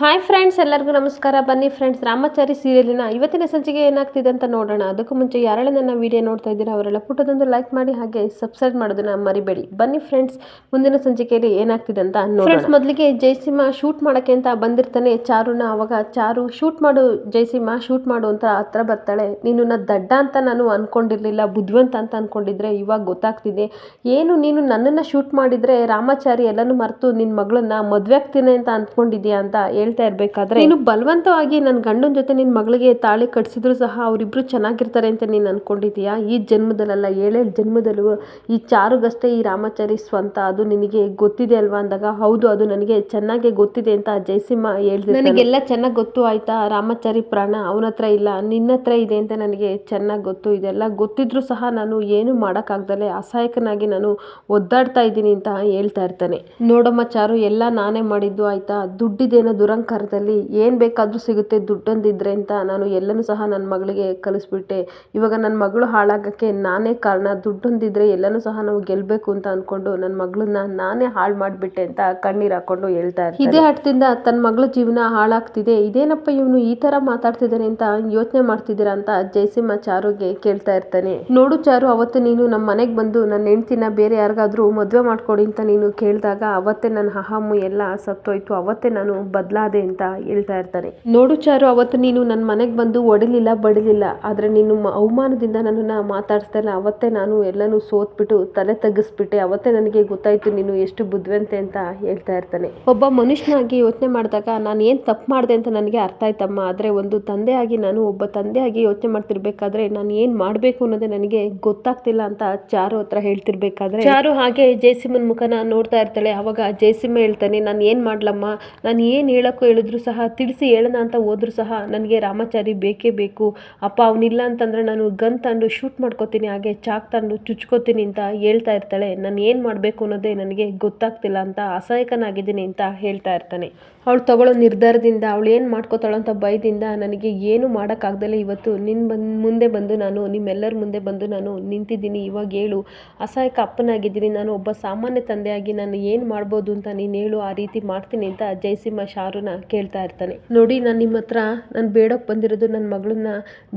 Hi friends ಎಲ್ಲರಿಗೂ ನಮಸ್ಕಾರ. ಬನ್ನಿ ಫ್ರೆಂಡ್ಸ್ ರಾಮಾಚಾರಿ ಸೀರಿಯಲಿನ ಇವತ್ತಿನ ಸಂಚಿಕೆ ಏನಾಗ್ತಿದೆ ಅಂತ ನೋಡೋಣ. ಅದಕ್ಕೂ ಮುಂಚೆ ಯಾರೆಲ್ಲ ನನ್ನ ವಿಡಿಯೋ ನೋಡ್ತಾ ಇದ್ದೀರಾ, ಅವರೆಲ್ಲ ಪುಟ್ಟದೊಂದು ಲೈಕ್ ಮಾಡಿ ಹಾಗೆ ಸಬ್ಸ್ಕ್ರೈಬ್ ಮಾಡೋದನ್ನ ಮರಿಬೇಡಿ. ಬನ್ನಿ ಫ್ರೆಂಡ್ಸ್ ಮುಂದಿನ ಸಂಚಿಕೆಯಲ್ಲಿ ಏನಾಗ್ತಿದೆ ಅಂತ ಫ್ರೆಂಡ್ಸ್ ಮೊದಲಿಗೆ ಜಯಸಿಂಹ ಶೂಟ್ ಮಾಡೋಕ್ಕೆ ಅಂತ ಬಂದಿರ್ತಾನೆ ಚಾರುನ. ಅವಾಗ ಚಾರು ಶೂಟ್ ಮಾಡು ಜಯಸಿಂಹ ಶೂಟ್ ಮಾಡು ಅಂತ ಹತ್ರ ಬರ್ತಾಳೆ. ನೀನು ದಡ್ಡ ಅಂತ ನಾನು ಅಂದ್ಕೊಂಡಿರಲಿಲ್ಲ ಬುದ್ಧಿವಂತ ಅಂತ ಅಂದ್ಕೊಂಡಿದ್ರೆ ಇವಾಗ ಗೊತ್ತಾಗ್ತಿದೆ. ಏನು ನೀನು ನನ್ನನ್ನು ಶೂಟ್ ಮಾಡಿದರೆ ರಾಮಾಚಾರಿ ಎಲ್ಲನೂ ಮರೆತು ನಿನ್ನ ಮಗಳನ್ನ ಮದುವೆ ಆಗ್ತೀನಿ ಅಂತ ಅಂದ್ಕೊಂಡಿದ್ಯಾ ಅಂತ ಹೇಳ್ತಾ ಇರಬೇಕಾದ್ರೆ ನೀನು ಬಲವಂತವಾಗಿ ನನ್ನ ಗಂಡನ ಜೊತೆ ನಿನ್ನ ಮಗಳಿಗೆ ತಾಳಿ ಕಟ್ಸಿದ್ರು ಸಹ ಅವರಿಬ್ರು ಚೆನ್ನಾಗಿರ್ತಾರೆ ಅಂತ ನೀನು ಅನ್ಕೊಂಡಿದ್ಯಾ? ಈ ಜನ್ಮದಲ್ಲಲ್ಲ ಏಳೇಳು ಜನ್ಮದಲ್ಲೂ ಈ ಚಾರುಗಷ್ಟೇ ಈ ರಾಮಾಚಾರಿ ಸ್ವಂತ ಅದು ನಿನಗೆ ಗೊತ್ತಿದೆ ಅಲ್ವಾ ಅಂದಾಗ ಹೌದು ಅದು ನನಗೆ ಚೆನ್ನಾಗಿ ಗೊತ್ತಿದೆ ಅಂತ ಜಯಸಿಂಹ ಹೇಳಿದೆ ನನಗೆಲ್ಲ ಚೆನ್ನಾಗಿ ಗೊತ್ತು ಆಯ್ತಾ? ರಾಮಾಚಾರಿ ಪ್ರಾಣ ಅವನ ಹತ್ರ ಇಲ್ಲ ನಿನ್ನ ಹತ್ರ ಇದೆ ಅಂತ ನನಗೆ ಚೆನ್ನಾಗಿ ಗೊತ್ತು. ಇದೆಲ್ಲ ಗೊತ್ತಿದ್ರು ಸಹ ನಾನು ಏನು ಮಾಡೋಕ್ಕಾಗ್ದಲೆ ಅಸಹಾಯಕನಾಗಿ ನಾನು ಒದ್ದಾಡ್ತಾ ಇದ್ದೀನಿ ಅಂತ ಹೇಳ್ತಾ ಇರ್ತಾನೆ. ನೋಡಮ್ಮ ಚಾರು ಎಲ್ಲ ನಾನೇ ಮಾಡಿದ್ದು ಆಯ್ತಾ? ದುಡ್ಡಿದೇನೋ ದುರಂಕಾರದಲ್ಲಿ ಏನು ಬೇಕಾದರೂ ಸಿಗುತ್ತೆ, ದುಡ್ಡೊಂದಿದ್ರೆ ಅಂತ ನಾನು ಎಲ್ಲನೂ ಸಹ ನನ್ನ ಮಗಳಿಗೆ ಕಲಿಸ್ಬಿಟ್ಟೆ. ಇವಾಗ ನನ್ನ ಮಗಳು ಹಾಳಾಗೋಕ್ಕೆ ನಾನೇ ಕಾರಣ, ದುಡ್ಡೊಂದಿದ್ರೆ ಎಲ್ಲನೂ ಸಹ ನಾವು ಗೆಲ್ಲಬೇಕು ಅಂತ ಅಂದ್ಕೊಂಡು ನನ್ನ ಮಗಳನ್ನ ನಾನೇ ಹಾಳು ಮಾಡಿಬಿಟ್ಟೆ ಅಂತ ಕಣ್ಣೀರು ಹಾಕೊಂಡು ಹೇಳ್ತಾ ಇದೇ ಹಠದಿಂದ ತನ್ನ ಮಗಳ ಜೀವನ ಹಾಳಾಗ್ತಿದೆ. ಇದೇನಪ್ಪ ಇವನು ಈ ಥರ ಮಾತಾಡ್ತಿದ್ದಾನೆ ಅಂತ ಯೋಚನೆ ಮಾಡ್ತಿದ್ದೀರಾ ಅಂತ ಜಯಸಿಂಹ ಚಾರುಗೆ ಕೇಳ್ತಾ ಇರ್ತಾನೆ. ನೋಡು ಚಾರು, ಅವತ್ತು ನೀನು ನಮ್ಮ ಮನೆಗೆ ಬಂದು ನನ್ನ ಹೆಂಡ್ತಿನ ಬೇರೆ ಯಾರಿಗಾದ್ರೂ ಮದುವೆ ಮಾಡ್ಕೊಡಿ ಅಂತ ನೀನು ಕೇಳಿದಾಗ ಅವತ್ತೇ ನನ್ನ ಹಹಾಮು ಎಲ್ಲ ಸತ್ತೋಯ್ತು. ಅವತ್ತೇ ನಾನು ಬದಲಾದೆ ಅಂತ ಹೇಳ್ತಾ ಇರ್ತಾನೆ ನೋಡು ಚಾರು ಅವತ್ತು ನೀನು ನನ್ನ ಮನೆಗೆ ಬಂದು ಒಡಲಿಲ್ಲ ಬಡಲಿಲ್ಲ. ಆದರೆ ನೀನು ಅವಮಾನದಿಂದ ನನ್ನನ್ನು ಮಾತಾಡಿಸ್ತಾ ಇಲ್ಲ. ಅವತ್ತೇ ನಾನು ಎಲ್ಲನೂ ಸೋತ್ಬಿಟ್ಟು ತಲೆ ತಗ್ಗಿಸ್ಬಿಟ್ಟೆ. ಅವತ್ತೇ ನನಗೆ ಗೊತ್ತಾಯ್ತು ನೀನು ಎಷ್ಟು ಬುದ್ಧಿವಂತೆ ಅಂತ ಹೇಳ್ತಾ ಇರ್ತಾನೆ. ಒಬ್ಬ ಮನುಷ್ಯನಾಗಿ ಯೋಚನೆ ಮಾಡಿದಾಗ ನಾನು ಏನು ತಪ್ಪು ಮಾಡಿದೆ ಅಂತ ನನಗೆ ಅರ್ಥ ಆಯ್ತಮ್ಮ. ಆದರೆ ಒಂದು ತಂದೆಯಾಗಿ ನಾನು ಒಬ್ಬ ತಂದೆಯಾಗಿ ಯೋಚನೆ ಮಾಡ್ತಿರ್ಬೇಕಾದ್ರೆ ನಾನು ಏನು ಮಾಡಬೇಕು ಅನ್ನೋದೇ ನನಗೆ ಗೊತ್ತಾಗ್ತಿಲ್ಲ ಅಂತ ಚಾರು ಹತ್ರ ಹೇಳ್ತಿರ್ಬೇಕಾದ್ರೆ. ಚಾರು ಹಾಗೆ ಜಯಸಿಂಹನ ಮುಖನ ನೋಡ್ತಾ ಇರ್ತಾಳೆ. ಅವಾಗ ಜಯಸಿಂಹ ಹೇಳ್ತಾನೆ ನಾನು ಏನು ಮಾಡ್ಲಮ್ಮ? ನಾನು ಏನು ಹೇಳೋಕ್ಕೂ ಹೇಳಿದ್ರು ಸಹ ತಿಳಿಸಿ ಹೇಳೋಣ ಅಂತ ಹೋದ್ರು ಸಹ ನನಗೆ ರಾಮಾಚಾರಿ ಬೇಕೇ ಬೇಕು. ಅಪ್ಪ ಅವನಿಲ್ಲ ಅಂತಂದರೆ ನಾನು ಗನ್ ತಂದು ಶೂಟ್ ಮಾಡ್ಕೋತೀನಿ, ಹಾಗೆ ಚಾಕ್ ತಂದು ಚುಚ್ಕೋತೀನಿ ಅಂತ ಹೇಳ್ತಾ ಇರ್ತಾಳೆ. ನಾನು ಏನು ಮಾಡಬೇಕು ಅನ್ನೋದೇ ನನಗೆ ಗೊತ್ತಾಗ್ತಿಲ್ಲ ಅಂತ ಅಸಹಾಯಕನಾಗಿದ್ದೀನಿ ಅಂತ ಹೇಳ್ತಾ ಇರ್ತಾನೆ. ಅವಳು ತಗೊಳ್ಳೋ ನಿರ್ಧಾರದಿಂದ, ಅವಳು ಏನು ಮಾಡ್ಕೋತಾಳೋ ಅಂತ ಭಯದಿಂದ ನನಗೆ ಏನು ಮಾಡೋಕ್ಕಾಗ್ದಲೇ ಇವತ್ತು ನಿನ್ನ ಬಂದು, ಮುಂದೆ ಬಂದು ನಾನು, ನಿಮ್ಮೆಲ್ಲರ ಮುಂದೆ ಬಂದು ನಾನು ನಿಂತಿದ್ದೀನಿ. ಇವಾಗ ಹೇಳು, ಅಸಹಾಯಕ ಅಪ್ಪನಾಗಿದ್ದೀನಿ. ನಾನು ಒಬ್ಬ ಸಾಮಾನ್ಯ ತಂದೆಯಾಗಿ ನಾನು ಏನು ಮಾಡ್ಬೋದು ಅಂತ ನೀನು ಹೇಳು, ಆ ರೀತಿ ಮಾಡ್ತೀನಿ ಅಂತ ಜಯಸಿಂಹ ಶಾರುನ ಕೇಳ್ತಾ ಇರ್ತಾನೆ. ನೋಡಿ, ನಾನು ನಿಮ್ಮ ಹತ್ರ, ನಾನು ಬೇಡಕ್ಕೆ ಬಂದಿರೋದು ನನ್ನ ಮಗಳನ್ನ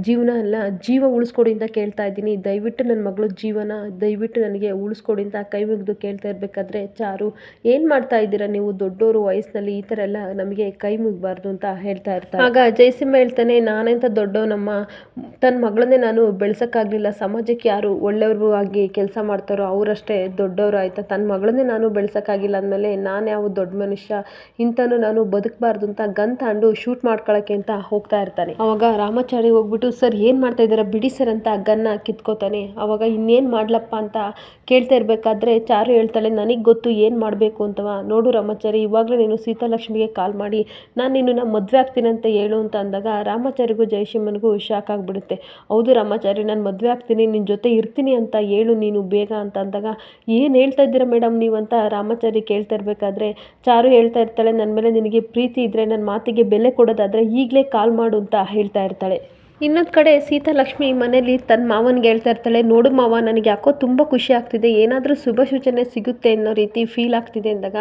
ಜೀವನ ಅಲ್ಲ, ಜೀವ ಉಳಿಸ್ಕೊಡಿ ಅಂತ ಕೇಳ್ತಾ ಇದ್ದೀನಿ. ದಯವಿಟ್ಟು ನನ್ನ ಮಗಳ ಜೀವನ, ದಯವಿಟ್ಟು ನನಗೆ ಉಳಿಸ್ಕೊಡಿ ಅಂತ ಕೈ ಮುಗಿದು ಕೇಳ್ತಾ ಇರಬೇಕಾದ್ರೆ, ಚಾರು, ಏನು ಮಾಡ್ತಾ ಇದ್ದೀರಾ ನೀವು? ದೊಡ್ಡವರು ವಯಸ್ಸಿನಲ್ಲಿ ಈ ಥರ ಎಲ್ಲ ನಮಗೆ ಕೈ ಮುಗಬಾರ್ದು ಅಂತ ಹೇಳ್ತಾ ಇರ್ತಾರೆ. ಆಗ ಜಯಸಿಂಹ ಹೇಳ್ತಾನೆ, ನಾನೆಂತ ದೊಡ್ಡವನಮ್ಮ? ತನ್ನ ಮಗಳನ್ನೇ ನಾನು ಬೆಳೆಸೋಕ್ಕಾಗಲಿಲ್ಲ. ಸಮಾಜಕ್ಕೆ ಯಾರು ಒಳ್ಳೆಯವರು ಆಗಿ ಕೆಲಸ ಮಾಡ್ತಾರೋ ಅವರಷ್ಟೇ ದೊಡ್ಡವರು ಆಯಿತಾ. ತನ್ನ ಮಗಳನ್ನೇ ನಾನು ಬೆಳೆಸೋಕ್ಕಾಗಿಲ್ಲ ಅಂದಮೇಲೆ ನಾನು ಯಾವ ದೊಡ್ಡ ಮನುಷ್ಯ? ಇಂಥನೂ ನಾನು ಬದುಕಬಾರ್ದು ಅಂತ ಗನ್ ತಗೊಂಡು ಶೂಟ್ ಮಾಡ್ಕೊಳಕ್ಕೆ ಅಂತ ಹೋಗ್ತಾ ಇರ್ತಾನೆ. ಅವಾಗ ರಾಮಾಚಾರಿ ಹೋಗ್ಬಿಟ್ಟು, ಸರ್, ಏನು ಮಾಡ್ತಾ ಇದ್ದೀರಾ? ಬಿಡಿ ಸರ್ ಅಂತ ಗನ್ನ ಕಿತ್ಕೋತಾನೆ. ಅವಾಗ ಇನ್ನೇನು ಮಾಡ್ಲಪ್ಪ ಅಂತ ಕೇಳ್ತಾ ಇರಬೇಕಾದ್ರೆ ಚಾರು ಹೇಳ್ತಾಳೆ, ನನಗೆ ಗೊತ್ತು ಏನು ಮಾಡಬೇಕು ಅಂತವ. ನೋಡು ರಾಮಾಚಾರಿ, ಇವಾಗಲೇ ನೀನು ಸೀತಾಲಕ್ಷ್ಮಿಗೆ ಕಾಲ್ ಮಾಡಿ, ನಾನು ನಿನ್ನ ಮದುವೆ ಆಗ್ತೀನಿ ಅಂತ ಹೇಳು ಅಂತ ಅಂದಾಗ ರಾಮಾಚಾರಿಗೂ ಜಯಶಿಮ್ಮನಿಗೂ ಶಾಕ್ ಆಗಿಬಿಡುತ್ತೆ. ಹೌದು ರಾಮಾಚಾರಿ, ನಾನು ಮದುವೆ ಆಗ್ತೀನಿ ನಿನ್ನ ಜೊತೆ ಇರ್ತೀನಿ ಅಂತ ಹೇಳು ನೀನು ಬೇಗ ಅಂತ ಅಂದಾಗ, ಏನು ಹೇಳ್ತಾ ಇದ್ದೀರಾ ಮೇಡಮ್ ನೀವು ಅಂತ ರಾಮಾಚಾರಿ ಕೇಳ್ತಾ ಇರಬೇಕಾದ್ರೆ ಚಾರು ಹೇಳ್ತಾ ಇರ್ತಾಳೆ ನನ್ನ ಮೇಲೆ ನಿನಗೆ ಪ್ರೀತಿ ಇದ್ದರೆ ನನ್ನ ಮಾತಿಗೆ ಬೆಲೆ ಕೊಡೋದಾದರೆ ಈಗಲೇ ಕಾಲ್ ಮಾಡು ಅಂತ ಹೇಳ್ತಾ ಇರ್ತಾಳೆ. ಇನ್ನೊಂದು ಕಡೆ ಸೀತಾಲಕ್ಷ್ಮಿ ಮನೇಲಿ ತನ್ನ ಮಾವನಿಗೆ ಹೇಳ್ತಾ ಇರ್ತಾಳೆ, ನೋಡು ಮಾವ, ನನಗೆ ಯಾಕೋ ತುಂಬ ಖುಷಿ ಆಗ್ತಿದೆ, ಏನಾದರೂ ಶುಭ ಸೂಚನೆ ಸಿಗುತ್ತೆ ಅನ್ನೋ ರೀತಿ ಫೀಲ್ ಆಗ್ತಿದೆ ಅಂದಾಗ,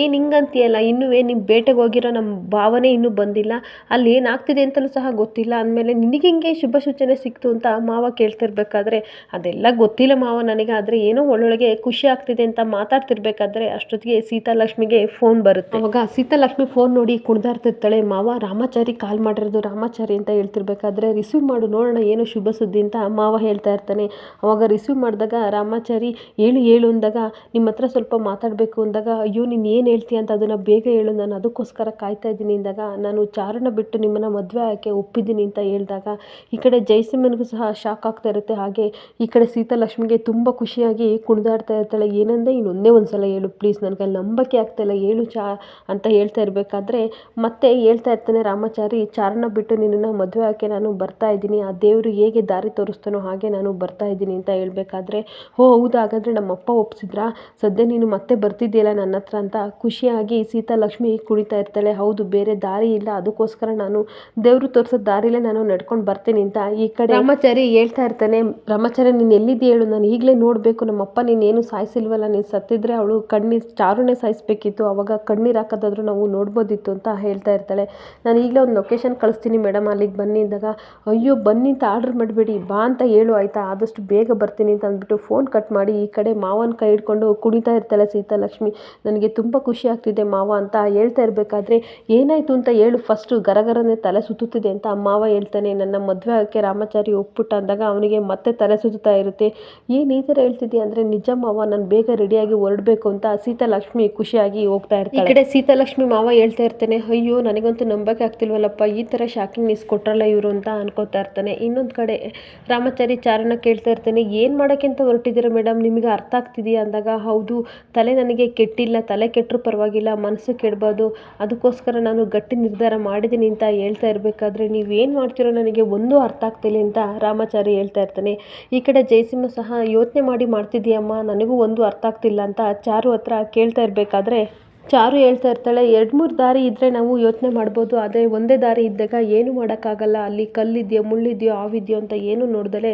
ಏನು ಹಿಂಗಂತೀಯಲ್ಲ ಇನ್ನೂ ನಿಮ್ಮ ಬೇಟೆಗೆ ಹೋಗಿರೋ ನಮ್ಮ ಭಾವನೆ ಇನ್ನೂ ಬಂದಿಲ್ಲ, ಅಲ್ಲಿ ಏನಾಗ್ತಿದೆ ಅಂತಲೂ ಸಹ ಗೊತ್ತಿಲ್ಲ, ಅಂದಮೇಲೆ ನಿನಗೆ ಹಿಂಗೆ ಶುಭ ಸೂಚನೆ ಸಿಕ್ತು ಅಂತ ಮಾವ ಕೇಳ್ತಿರ್ಬೇಕಾದ್ರೆ, ಅದೆಲ್ಲ ಗೊತ್ತಿಲ್ಲ ಮಾವ ನನಗೆ, ಆದರೆ ಏನೋ ಒಳ್ಳೊಳಗೆ ಖುಷಿ ಆಗ್ತಿದೆ ಅಂತ ಮಾತಾಡ್ತಿರ್ಬೇಕಾದ್ರೆ ಅಷ್ಟೊತ್ತಿಗೆ ಸೀತಾಲಕ್ಷ್ಮಿಗೆ ಫೋನ್ ಬರುತ್ತೆ. ಅವಾಗ ಸೀತಾಲಕ್ಷ್ಮಿ ಫೋನ್ ನೋಡಿ ಕುಣಿದಾಡ್ತಿರ್ತಾಳೆ, ಮಾವ, ರಾಮಾಚಾರಿ ಕಾಲ್ ಮಾಡಿರೋದು ರಾಮಾಚಾರಿ ಅಂತ ಹೇಳ್ತಿರ್ಬೇಕಾದ್ರೆ ರಿಸೀವ್ ಮಾಡು, ನೋಡೋಣ ಏನು ಶುಭ ಸುದ್ದಿ ಅಂತ ಮಾವ ಹೇಳ್ತಾ ಇರ್ತಾನೆ. ಅವಾಗ ರಿಸೀವ್ ಮಾಡಿದಾಗ, ರಾಮಾಚಾರಿ, ಹೇಳು ಹೇಳು, ಅಂದಾಗ ನಿಮ್ಮ ಹತ್ರ ಸ್ವಲ್ಪ ಮಾತಾಡಬೇಕು, ಅಂದಾಗ, ಅಯ್ಯೋ, ನೀನು ಏನು ಹೇಳ್ತೀಯ ಅಂತ ಅದನ್ನು ಬೇಗ ಹೇಳು, ನಾನು ಅದಕ್ಕೋಸ್ಕರ ಕಾಯ್ತಾ ಇದ್ದೀನಿ, ಅಂದಾಗ, ನಾನು ಚಾರಣ ಬಿಟ್ಟು ನಿಮ್ಮನ್ನು ಮದುವೆ ಆಕೆ ಒಪ್ಪಿದ್ದೀನಿ, ಅಂತ ಹೇಳಿದಾಗ, ಈ ಕಡೆ ಜಯಸಿಂಹನಿಗೂ ಸಹ ಶಾಕ್ ಆಗ್ತಾ ಇರುತ್ತೆ. ಹಾಗೆ ಈ ಕಡೆ ಸೀತಾಲಕ್ಷ್ಮಿಗೆ ತುಂಬ ಖುಷಿಯಾಗಿ ಕುಣಿದಾಡ್ತಾ ಇರ್ತಾಳೆ. ಏನಂದೆ ಇನ್ನೊಂದೇ ಒಂದು ಸಲ ಹೇಳು ಪ್ಲೀಸ್ ನನಗೆ ನಂಬಿಕೆ ಆಗ್ತಾಯಿಲ್ಲ ಹೇಳು ಚಾ ಅಂತ ಹೇಳ್ತಾ ಇರಬೇಕಾದ್ರೆ, ಮತ್ತೆ ಹೇಳ್ತಾ ಇರ್ತಾನೆ, ರಾಮಾಚಾರಿ, ಚಾರಣ ಬಿಟ್ಟು ನಿನ್ನನ್ನು ಮದುವೆ ಆಕೆ ನಾನು ಬರ್ತೀನಿ ಬರ್ತಾ ಇದ್ದೀನಿ ಆ ದೇವರು ಹೇಗೆ ದಾರಿ ತೋರಿಸ್ತಾನೋ ಹಾಗೆ ನಾನು ಬರ್ತಾ ಇದ್ದೀನಿ ಅಂತ ಹೇಳಬೇಕಾದ್ರೆ ಓ ಹೌದಾ? ಹಾಗಾದರೆ ನಮ್ಮಪ್ಪ ಒಪ್ಸಿದ್ರಾ? ಸದ್ಯ ನೀನು ಮತ್ತೆ ಬರ್ತಿದ್ದೀಯಲ್ಲ ನನ್ನ ಹತ್ರ ಅಂತ ಖುಷಿಯಾಗಿ ಸೀತಾ ಲಕ್ಷ್ಮಿ ಕುಣಿತಾ ಇರ್ತಾಳೆ. ಹೌದು ಬೇರೆ ದಾರಿ ಇಲ್ಲ ಅದಕ್ಕೋಸ್ಕರ ನಾನು ದೇವರು ತೋರಿಸೋ ದಾರಿಲೇ ನಾನು ನಡ್ಕೊಂಡು ಬರ್ತೀನಿ ಅಂತ ಈ ಕಡೆ ರಾಮಾಚಾರಿ ಹೇಳ್ತಾ ಇರ್ತಾನೆ. ರಾಮಾಚಾರಿ ನೀನು ಎಲ್ಲಿದ್ದೀ ಹೇಳು? ನಾನು ಈಗಲೇ ನೋಡಬೇಕು ನಮ್ಮಪ್ಪ ನೀನೇನು ಸಾಯಿಸಿಲ್ವಲ್ಲ? ನೀನು ಸತ್ತಿದ್ರೆ ಅವಳು ಕಣ್ಣೀರು ಚಾರುನೇ ಸಾಯಿಸ್ಬೇಕಿತ್ತು. ಅವಾಗ ಕಣ್ಣೀರು ಹಾಕೋದಾದ್ರೂ ನಾವು ನೋಡ್ಬೋದಿತ್ತು ಅಂತ ಹೇಳ್ತಾ ಇರ್ತಾಳೆ. ನಾನು ಈಗಲೇ ಒಂದು ಲೊಕೇಶನ್ ಕಳಿಸ್ತೀನಿ ಮೇಡಮ್ ಅಲ್ಲಿಗೆ ಬನ್ನಿ ಅಂದಾಗ ಅಯ್ಯೋ ಬನ್ನಿ ಅಂತ ಆರ್ಡ್ರ್ ಮಾಡಬೇಡಿ ಬಾ ಅಂತ ಹೇಳು ಆಯಿತಾ? ಆದಷ್ಟು ಬೇಗ ಬರ್ತೀನಿ ಅಂತ ಅಂದ್ಬಿಟ್ಟು ಫೋನ್ ಕಟ್ ಮಾಡಿ ಈ ಕಡೆ ಮಾವನ ಕೈ ಹಿಡ್ಕೊಂಡು ಕುಣಿತಾ ಇರ್ತಾಳೆ ಸೀತಾಲಕ್ಷ್ಮಿ. ನನಗೆ ತುಂಬ ಖುಷಿ ಆಗ್ತಿದೆ ಮಾವ ಅಂತ ಹೇಳ್ತಾ ಇರಬೇಕಾದ್ರೆ ಏನಾಯಿತು ಅಂತ ಹೇಳು. ಫಸ್ಟು ಗರಗರನೇ ತಲೆ ಸುತ್ತುತ್ತಿದೆ ಅಂತ ಮಾವ ಹೇಳ್ತಾನೆ. ನನ್ನ ಮದುವೆ ಆಗೋಕ್ಕೆ ರಾಮಾಚಾರಿ ಒಪ್ಪಿಟ್ಟ ಅಂದಾಗ ಅವನಿಗೆ ಮತ್ತೆ ತಲೆ ಸುತ್ತಾ ಇರುತ್ತೆ. ಏನು ಈ ಥರ ಹೇಳ್ತಿದ್ದೆ ಅಂದರೆ ನಿಜ ಮಾವ ನಾನು ಬೇಗ ರೆಡಿಯಾಗಿ ಹೊರಡಬೇಕು ಅಂತ ಸೀತಾಲಕ್ಷ್ಮಿ ಖುಷಿಯಾಗಿ ಹೋಗ್ತಾ ಇರ್ತಾರೆ ಈ ಕಡೆ ಸೀತಾಲಕ್ಷ್ಮಿ ಮಾವ ಹೇಳ್ತಾ ಇರ್ತಾನೆ ಅಯ್ಯೋ ನನಗಂತೂ ನಂಬಕ್ಕೆ ಆಗ್ತಿಲ್ವಲ್ಲಪ್ಪ ಈ ಥರ ಶಾಕಿಂಗ್ ನೀಸ್ ಕೊಟ್ರಲ್ಲ ಇವರು ಅಂತ ಅನ್ಕೋತಾ ಇರ್ತಾನೆ. ಇನ್ನೊಂದು ಕಡೆ ರಾಮಾಚಾರಿ ಚಾರಣ ಕೇಳ್ತಾ ಇರ್ತಾನೆ, ಏನು ಮಾಡೋಕ್ಕೆ ಅಂತ ಹೊರಟಿದ್ದೀರಾ ಮೇಡಮ್? ನಿಮಗೆ ಅರ್ಥ ಆಗ್ತಿದೆಯಾ? ಅಂದಾಗ, ಹೌದು, ತಲೆ ನನಗೆ ಕೆಟ್ಟಿಲ್ಲ, ತಲೆ ಕೆಟ್ಟರೂ ಪರವಾಗಿಲ್ಲ, ಮನಸ್ಸು ಕೆಡಬಾರ್ದು. ಅದಕ್ಕೋಸ್ಕರ ನಾನು ಗಟ್ಟಿ ನಿರ್ಧಾರ ಮಾಡಿದ್ದೀನಿ ಅಂತ ಹೇಳ್ತಾ ಇರಬೇಕಾದ್ರೆ ನೀವೇನು ಮಾಡ್ತೀರೋ ನನಗೆ ಒಂದು ಅರ್ಥ ಆಗ್ತಿಲ್ಲ ಅಂತ ರಾಮಾಚಾರಿ ಹೇಳ್ತಾ ಇರ್ತಾನೆ. ಈ ಕಡೆ ಜಯಸಿಂಹ ಸಹ, ಯೋಚನೆ ಮಾಡಿ ಮಾಡ್ತಿದ್ದೀಯಮ್ಮ, ನನಗೂ ಒಂದು ಅರ್ಥ ಆಗ್ತಿಲ್ಲ ಅಂತ ಚಾರು ಹತ್ರ ಕೇಳ್ತಾ ಇರಬೇಕಾದ್ರೆ ಚಾರು ಹೇಳ್ತಾ ಇರ್ತಾಳೆ, ಎರಡು ಮೂರು ದಾರಿ ಇದ್ದರೆ ನಾವು ಯೋಚನೆ ಮಾಡ್ಬೋದು, ಆದರೆ ಒಂದೇ ದಾರಿ ಇದ್ದಾಗ ಏನು ಮಾಡೋಕ್ಕಾಗಲ್ಲ. ಅಲ್ಲಿ ಕಲ್ಲಿದೆಯೋ, ಮುಳ್ಳಿದೆಯೋ, ಹಾವಿದೆಯೋ ಅಂತ ಏನು ನೋಡ್ದಲೆ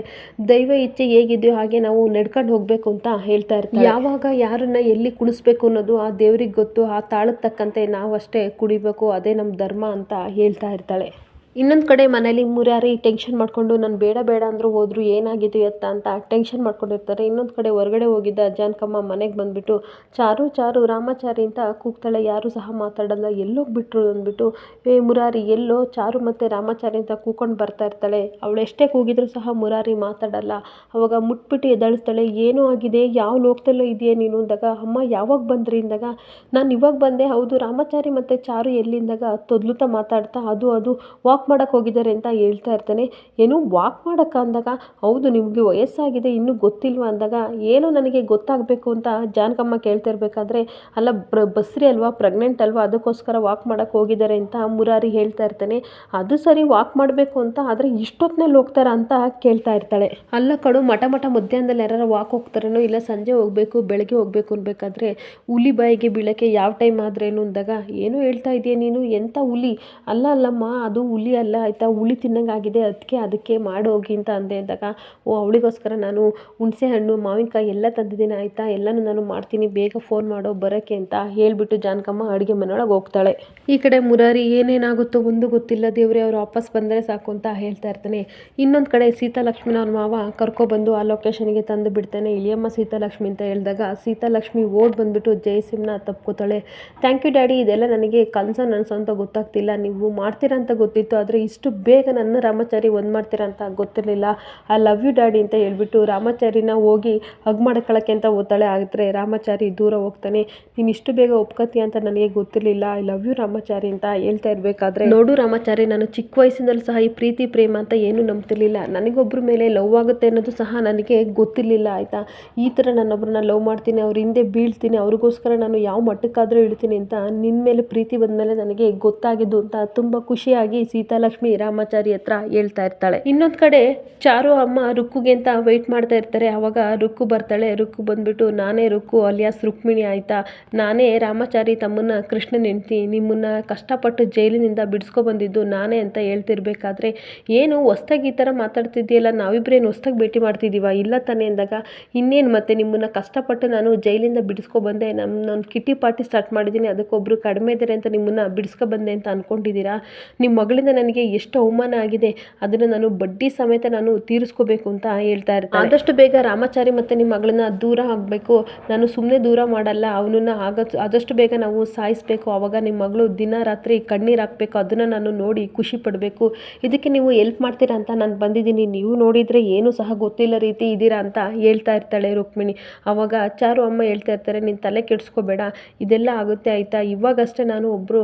ದೈವ ಇಚ್ಛೆ ಹೇಗಿದೆಯೋ ಹಾಗೆ ನಾವು ನಡ್ಕೊಂಡು ಹೋಗಬೇಕು ಅಂತ ಹೇಳ್ತಾ ಇರ್ತಾರೆ ಯಾವಾಗ ಯಾರನ್ನ ಎಲ್ಲಿ ಕುಣಿಸ್ಬೇಕು ಅನ್ನೋದು ಆ ದೇವ್ರಿಗೆ ಗೊತ್ತು. ಆ ತಾಳಕ್ಕೆ ತಕ್ಕಂತೆ ನಾವು ಅಷ್ಟೇ ಕುಡಿಬೇಕು ಅದೇ ನಮ್ಮ ಧರ್ಮ ಅಂತ ಹೇಳ್ತಾ ಇರ್ತಾಳೆ. ಇನ್ನೊಂದು ಕಡೆ ಮನೇಲಿ ಮುರಾರಿ ಟೆನ್ಷನ್ ಮಾಡಿಕೊಂಡು, ನಾನು ಬೇಡ ಬೇಡ ಅಂದರು ಹೋದ್ರು ಏನಾಗಿದ್ದು ಎತ್ತ ಅಂತ ಟೆನ್ಷನ್ ಮಾಡ್ಕೊಂಡಿರ್ತಾರೆ. ಇನ್ನೊಂದು ಕಡೆ ಹೊರಗಡೆ ಹೋಗಿದ್ದ ಅಜ್ಜಾನ್ಕಮ್ಮ ಮನೆಗೆ ಬಂದುಬಿಟ್ಟು, ಚಾರು ಚಾರು, ರಾಮಾಚಾರಿ ಅಂತ ಕೂಗ್ತಾಳೆ. ಯಾರೂ ಸಹ ಮಾತಾಡಲ್ಲ. ಎಲ್ಲೋಗ್ಬಿಟ್ರು ಅಂದ್ಬಿಟ್ಟು, ಏ ಮುರಾರಿ, ಎಲ್ಲೋ ಚಾರು ಮತ್ತು ರಾಮಾಚಾರಿ ಅಂತ ಕೂಕೊಂಡು ಬರ್ತಾ ಇರ್ತಾಳೆ. ಅವಳು ಎಷ್ಟೇ ಕೂಗಿದ್ರೂ ಸಹ ಮುರಾರಿ ಮಾತಾಡಲ್ಲ. ಅವಾಗ ಮುಟ್ಬಿಟ್ಟು ಎದ್ದಾಳಿಸ್ತಾಳೆ. ಏನೂ ಆಗಿದೆ? ಯಾವ ಲೋಕದಲ್ಲೋ ಇದೆಯೇ ನೀನು? ಅಂದಾಗ, ಅಮ್ಮ, ಯಾವಾಗ ಬಂದ್ರಿ? ಅಂದಾಗ, ನಾನು ಇವಾಗ ಬಂದೆ. ಹೌದು, ರಾಮಾಚಾರಿ ಮತ್ತು ಚಾರು ಎಲ್ಲಿಂದಾಗ ತೊದ್ಲುತ್ತಾ ಮಾತಾಡ್ತಾ, ಅದು ಅದು, ವಾಕ್ ಮಾಡೋಕ್ಕೆ ಹೋಗಿದ್ದಾರೆ ಅಂತ ಹೇಳ್ತಾ ಇರ್ತಾನೆ. ಏನು ವಾಕ್ ಮಾಡೋಕ್ಕೆ ಅಂದಾಗ, ಹೌದು ನಿಮಗೆ ವಯಸ್ಸಾಗಿದೆ, ಇನ್ನೂ ಗೊತ್ತಿಲ್ವಾ ಅಂದಾಗ, ಏನು ನನಗೆ ಗೊತ್ತಾಗಬೇಕು ಅಂತ ಜಾನಕಮ್ಮ ಕೇಳ್ತಾ ಇರಬೇಕಾದ್ರೆ, ಅಲ್ಲ ಬ್ರ ಬಸ್ರಿ ಅಲ್ವಾ ಪ್ರೆಗ್ನೆಂಟ್ ಅಲ್ವಾ, ಅದಕ್ಕೋಸ್ಕರ ವಾಕ್ ಮಾಡೋಕ್ಕೆ ಹೋಗಿದ್ದಾರೆ ಅಂತ ಮುರಾರಿ ಹೇಳ್ತಾ ಇರ್ತಾನೆ. ಅದು ಸರಿ ವಾಕ್ ಮಾಡಬೇಕು ಅಂತ, ಆದರೆ ಇಷ್ಟೊತ್ತಿನಲ್ಲಿ ಹೋಗ್ತಾರ ಅಂತ ಕೇಳ್ತಾ ಇರ್ತಾಳೆ. ಅಲ್ಲ ಕಡು ಮಠ ಮಠ ಮಧ್ಯಾಹ್ನದಲ್ಲಿ ಯಾರು ವಾಕ್ ಹೋಗ್ತಾರೇನೋ, ಇಲ್ಲ ಸಂಜೆ ಹೋಗಬೇಕು, ಬೆಳಗ್ಗೆ ಹೋಗಬೇಕು ಅನ್ಬೇಕಾದ್ರೆ, ಹುಲಿ ಬಾಯಿಗೆ ಬೀಳಕ್ಕೆ ಯಾವ ಟೈಮ್ ಆದ್ರೇನು ಅಂದಾಗ, ಏನು ಹೇಳ್ತಾ ಇದೆಯಾ ನೀನು ಎಂಥ ಹುಲಿ? ಅಲ್ಲ ಅಲ್ಲಮ್ಮ, ಅದು ಹುಲಿ ಅಲ್ಲ, ಆಯಿತಾ? ಹುಳಿ ತಿನ್ನಂಗಾಗಿದೆ ಅದಕ್ಕೆ ಅದಕ್ಕೆ ಮಾಡೋಗಿ ಅಂತ ಅಂದೆ ಅಂದಾಗ, ಓ, ಅವಳಿಗೋಸ್ಕರ ನಾನು ಹುಣಸೆ ಹಣ್ಣು, ಮಾವಿನಕಾಯಿ ಎಲ್ಲ ತಂದಿದ್ದೀನಿ, ಆಯಿತಾ? ಎಲ್ಲನೂ ನಾನು ಮಾಡ್ತೀನಿ, ಬೇಗ ಫೋನ್ ಮಾಡೋ ಬರೋಕ್ಕೆ ಅಂತ ಹೇಳಿಬಿಟ್ಟು ಜಾನಕಮ್ಮ ಅಡುಗೆ ಮನೆಯೊಳಗೆ ಹೋಗ್ತಾಳೆ. ಈ ಕಡೆ ಮುರಾರಿ, ಏನೇನಾಗುತ್ತೋ ಒಂದು ಗೊತ್ತಿಲ್ಲ, ದೇವರೇ, ಅವರು ವಾಪಸ್ ಬಂದರೆ ಸಾಕು ಅಂತ ಹೇಳ್ತಾ ಇರ್ತಾನೆ. ಇನ್ನೊಂದು ಕಡೆ ಸೀತಾಲಕ್ಷ್ಮಿನ ಅವ್ರ ಮಾವ ಕರ್ಕೊಬಂದು ಆ ಲೊಕೇಶನ್ಗೆ ತಂದು ಬಿಡ್ತಾನೆ. ಇಳಿಯಮ್ಮ ಸೀತಾಲಕ್ಷ್ಮಿ ಅಂತ ಹೇಳಿದಾಗ, ಸೀತಾಲಕ್ಷ್ಮಿ ಓಡ್ ಬಂದುಬಿಟ್ಟು ಜಯಸಿಂಹನ ತಪ್ಕೋತಾಳೆ. ಥ್ಯಾಂಕ್ ಯು ಡ್ಯಾಡಿ ಇದೆಲ್ಲ ನನಗೆ ಕನಸು, ನನಸು ಅಂತ ಗೊತ್ತಾಗ್ತಿಲ್ಲ. ನೀವು ಮಾಡ್ತೀರಾ ಅಂತ ಗೊತ್ತಿತ್ತು ಆದರೆ ಇಷ್ಟು ಬೇಗ ನನ್ನ ರಾಮಾಚಾರಿ ಒಂದು ಮಾಡ್ತೀರ ಅಂತ ಗೊತ್ತಿರಲಿಲ್ಲ. ಐ ಲವ್ ಯು ಡ್ಯಾಡಿ ಅಂತ ಹೇಳ್ಬಿಟ್ಟು ರಾಮಾಚಾರಿನ ಹೋಗಿ ಹಗ್ ಮಾಡ್ಕೊಳ್ಳೋಕ್ಕೆ ಅಂತ ಓದ್ತಾಳೆ ಆದರೆ ರಾಮಾಚಾರಿ ದೂರ ಹೋಗ್ತಾನೆ. ನೀನು ಇಷ್ಟು ಬೇಗ ಒಪ್ಕೋತೀಯ ಅಂತ ನನಗೆ ಗೊತ್ತಿರಲಿಲ್ಲ. ಐ ಲವ್ ಯು ರಾಮಾಚಾರಿ ಅಂತ ಹೇಳ್ತಾ ಇರಬೇಕಾದ್ರೆ, ನೋಡು ರಾಮಾಚಾರಿ, ನಾನು ಚಿಕ್ಕ ವಯಸ್ಸಿನಲ್ಲೂ ಸಹ ಈ ಪ್ರೀತಿ, ಪ್ರೇಮ ಅಂತ ಏನೂ ನಂಬ್ತಿರ್ಲಿಲ್ಲ. ನನಗೊಬ್ಬರ ಮೇಲೆ ಲವ್ ಆಗುತ್ತೆ ಅನ್ನೋದು ಸಹ ನನಗೆ ಗೊತ್ತಿರಲಿಲ್ಲ, ಆಯಿತಾ? ಈ ಥರ ನಾನೊಬ್ಬರನ್ನ ಲವ್ ಮಾಡ್ತೀನಿ, ಅವ್ರ ಹಿಂದೆ ಬೀಳ್ತೀನಿ, ಅವ್ರಿಗೋಸ್ಕರ ನಾನು ಯಾವ ಮಟ್ಟಕ್ಕಾದರೂ ಇಳ್ತೀನಿ ಅಂತ ನಿನ್ನ ಮೇಲೆ ಪ್ರೀತಿ ಬಂದಮೇಲೆ ನನಗೆ ಗೊತ್ತಾಗಿದ್ದು ಅಂತ ತುಂಬ ಖುಷಿಯಾಗಿ ಸೀತಾಲಕ್ಷ್ಮಿ ರಾಮಾಚಾರಿ ಹತ್ರ ಹೇಳ್ತಾ ಇರ್ತಾಳೆ. ಇನ್ನೊಂದು ಕಡೆ ಚಾರು ಅಮ್ಮ ರುಕ್ಕುಗೆ ಅಂತ ವೆಯ್ಟ್ ಮಾಡ್ತಾ ಇರ್ತಾರೆ. ಅವಾಗ ರುಕ್ಕು ಬರ್ತಾಳೆ. ರುಕ್ಕು ಬಂದ್ಬಿಟ್ಟು, ನಾನೇ ರುಕ್ಕು ಅಲಿಯಾಸ್ ರುಕ್ಮಿಣಿ ಆಯ್ತಾ? ನಾನೇ ರಾಮಾಚಾರಿ ತಮ್ಮನ್ನ ಕೃಷ್ಣ ಹೆಂಡ್ತಿ. ನಿಮ್ಮನ್ನ ಕಷ್ಟಪಟ್ಟು ಜೈಲಿನಿಂದ ಬಿಡಿಸ್ಕೊ ಬಂದಿದ್ದು ನಾನೇ ಅಂತ ಹೇಳ್ತಿರ್ಬೇಕಾದ್ರೆ, ಏನು ಹೊಸ್ದಾಗಿ ಈ ಥರ ಮಾತಾಡ್ತಿದ್ದೀಯಲ್ಲ? ನಾವಿಬ್ರೇನು ಹೊಸ್ದಾಗಿ ಭೇಟಿ ಮಾಡ್ತಿದ್ದೀವ ಇಲ್ಲ ತಾನೇ ಅಂದಾಗ, ಇನ್ನೇನು ಮತ್ತೆ ನಿಮ್ಮನ್ನ ಕಷ್ಟಪಟ್ಟು ನಾನು ಜೈಲಿಂದ ಬಿಡಿಸ್ಕೊ ಬಂದೆ. ನಮ್ಮ ನಾನು ಕಿಟ್ಟಿ ಪಾರ್ಟಿ ಸ್ಟಾರ್ಟ್ ಮಾಡಿದ್ದೀನಿ ಅದಕ್ಕೊಬ್ಬರು ಕಡಿಮೆ ಇದ್ದಾರೆ ಅಂತ ನಿಮ್ಮನ್ನ ಬಿಡಿಸ್ಕೊ ಬಂದೆ ಅಂತ ಅಂದ್ಕೊಂಡಿದ್ದೀರಾ ನಿಮ್ಮ ಮಗಳಿಂದ ನನಗೆ ಎಷ್ಟು ಅವಮಾನ ಆಗಿದೆ, ಅದನ್ನು ನಾನು ಬಡ್ಡಿ ಸಮೇತ ನಾನು ತೀರಿಸ್ಕೋಬೇಕು ಅಂತ ಹೇಳ್ತಾ ಇರ್ತಾರೆ. ಆದಷ್ಟು ಬೇಗ ರಾಮಾಚಾರಿ ಮತ್ತು ನಿಮ್ಮ ಮಗಳನ್ನ ದೂರ ಆಗಬೇಕು. ನಾನು ಸುಮ್ಮನೆ ದೂರ ಮಾಡಲ್ಲ, ಅವನನ್ನ ಆಗ ಆದಷ್ಟು ಬೇಗ ನಾವು ಸಾಯಿಸ್ಬೇಕು. ಆವಾಗ ನಿಮ್ಮ ಮಗಳು ದಿನ ರಾತ್ರಿ ಕಣ್ಣೀರು ಹಾಕಬೇಕು, ಅದನ್ನು ನಾನು ನೋಡಿ ಖುಷಿ ಪಡಬೇಕು. ಇದಕ್ಕೆ ನೀವು ಎಲ್ಪ್ ಮಾಡ್ತೀರಾ ಅಂತ ನಾನು ಬಂದಿದ್ದೀನಿ. ನೀವು ನೋಡಿದರೆ ಏನು ಸಹ ಗೊತ್ತಿಲ್ಲ ರೀತಿ ಇದ್ದೀರಾ ಅಂತ ಹೇಳ್ತಾ ಇರ್ತಾಳೆ ರುಕ್ಮಿಣಿ. ಆವಾಗ ಚಾರು ಅಮ್ಮ ಹೇಳ್ತಾ ಇರ್ತಾರೆ, ನೀನು ತಲೆ ಕೆಡಿಸ್ಕೋಬೇಡ, ಇದೆಲ್ಲ ಆಗುತ್ತೆ ಆಯಿತಾ? ಇವಾಗಷ್ಟೇ ನಾನು ಒಬ್ಬರು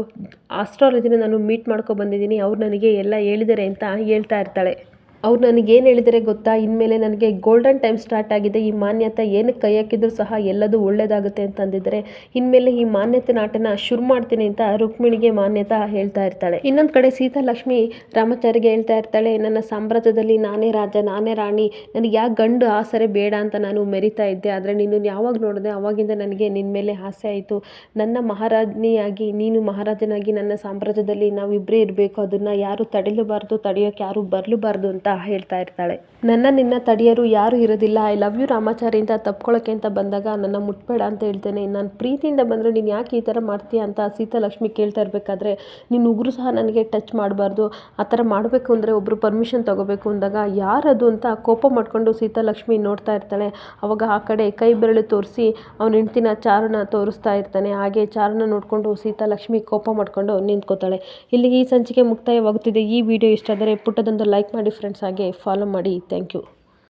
ಆಸ್ಟ್ರಾಲಜಿನ ನಾನು ಮೀಟ್ ಮಾಡ್ಕೊ ಬಂದಿದ್ದೀನಿ. ಅವ್ರು ನನಗೆ ಎಲ್ಲ ಹೇಳಿದರೆ ಅಂತ ಹೇಳ್ತಾ ಇರ್ತಾಳೆ. ಅವ್ರು ನನಗೆ ಏನು ಹೇಳಿದರೆ ಗೊತ್ತಾ? ಇನ್ಮೇಲೆ ನನಗೆ ಗೋಲ್ಡನ್ ಟೈಮ್ ಸ್ಟಾರ್ಟ್ ಆಗಿದೆ. ಈ ಮಾನ್ಯತೆ ಏನಕ್ಕೆ ಕೈ ಹಾಕಿದ್ರು ಸಹ ಎಲ್ಲದೂ ಒಳ್ಳೆಯದಾಗುತ್ತೆ ಅಂತಂದಿದ್ದಾರೆ ಇನ್ಮೇಲೆ ಈ ಮಾನ್ಯತೆ ನಾಟನ ಶುರು ಮಾಡ್ತೀನಿ ಅಂತ ರುಕ್ಮಿಣಿಗೆ ಮಾನ್ಯತೆ ಹೇಳ್ತಾ ಇರ್ತಾಳೆ. ಇನ್ನೊಂದು ಕಡೆ ಸೀತಾಲಕ್ಷ್ಮಿ ರಾಮಾಚಾರಿಗೆ ಹೇಳ್ತಾ ಇರ್ತಾಳೆ, ನನ್ನ ಸಾಮ್ರಾಜ್ಯದಲ್ಲಿ ನಾನೇ ರಾಜ, ನಾನೇ ರಾಣಿ, ನನಗೆ ಯಾವ ಗಂಡು ಆಸರೆ ಬೇಡ ಅಂತ ನಾನು ಮೆರಿತಾ ಇದ್ದೆ. ಆದರೆ ನೀನು ಯಾವಾಗ ನೋಡಿದೆ, ಅವಾಗಿಂದ ನನಗೆ ನಿನ್ನ ಮೇಲೆ ಆಸೆ ಆಯಿತು. ನನ್ನ ಮಹಾರಾಜ್ನಿಯಾಗಿ, ನೀನು ಮಹಾರಾಜನಾಗಿ ನನ್ನ ಸಾಮ್ರಾಜ್ಯದಲ್ಲಿ ನಾವಿಬ್ಬರೇ ಇರಬೇಕು. ಅದನ್ನು ಯಾರು ತಡೆಯಲೂಬಾರ್ದು ತಡೆಯೋಕ್ಕೆ ಯಾರು ಬರಲೂಬಾರ್ದು ಅಂತ ಹೇಳ್ತಾ ಇರ್ತಾಳೆ. ನನ್ನ ನಿನ್ನ ತಡೆಯರು ಯಾರು ಇರೋದಿಲ್ಲ. ಐ ಲವ್ ಯು ರಾಮಾಚಾರಿ ಅಂತ ತಪ್ಕೊಳ್ಳೋಕೆ ಅಂತ ಬಂದಾಗ ನನ್ನ ಮುಟ್ಬೇಡ ಅಂತ ಹೇಳ್ತೇನೆ. ನಾನು ಪ್ರೀತಿಯಿಂದ ಬಂದರೆ ನೀನು ಯಾಕೆ ಈ ಥರ ಮಾಡ್ತೀಯ ಅಂತ ಸೀತಾಲಕ್ಷ್ಮಿ ಕೇಳ್ತಾ ಇರಬೇಕಾದ್ರೆ ನಿನ್ನ ಉಗುರು ಸಹ ನನಗೆ ಟಚ್ ಮಾಡಬಾರ್ದು. ಆ ಥರ ಮಾಡಬೇಕು ಅಂದರೆ ಒಬ್ಬರು ಪರ್ಮಿಷನ್ ತೊಗೋಬೇಕು ಅಂದಾಗ ಯಾರದು ಅಂತ ಕೋಪ ಮಾಡಿಕೊಂಡು ಸೀತಾಲಕ್ಷ್ಮಿ ನೋಡ್ತಾ ಇರ್ತಾಳೆ. ಅವಾಗ ಆ ಕಡೆ ಕೈ ಬೆರಳು ತೋರಿಸಿ ಅವನ ಹೆಂಡ್ತಿನ ಚಾರಣ ತೋರಿಸ್ತಾ ಇರ್ತಾನೆ. ಹಾಗೆ ಚಾರಣ ನೋಡಿಕೊಂಡು ಸೀತಾಲಕ್ಷ್ಮಿ ಕೋಪ ಮಾಡಿಕೊಂಡು ನಿಂತ್ಕೋತಾಳೆ. ಇಲ್ಲಿಗೆ ಈ ಸಂಚಿಕೆ ಮುಕ್ತಾಯವಾಗುತ್ತಿದೆ. ಈ ವಿಡಿಯೋ ಇಷ್ಟ ಆದರೆ ಪುಟ್ಟದೊಂದು ಲೈಕ್ ಮಾಡಿ ಫ್ರೆಂಡ್ಸ್ ಹಾಗೆ ಫಾಲೋ ಮಾಡಿ. Thank you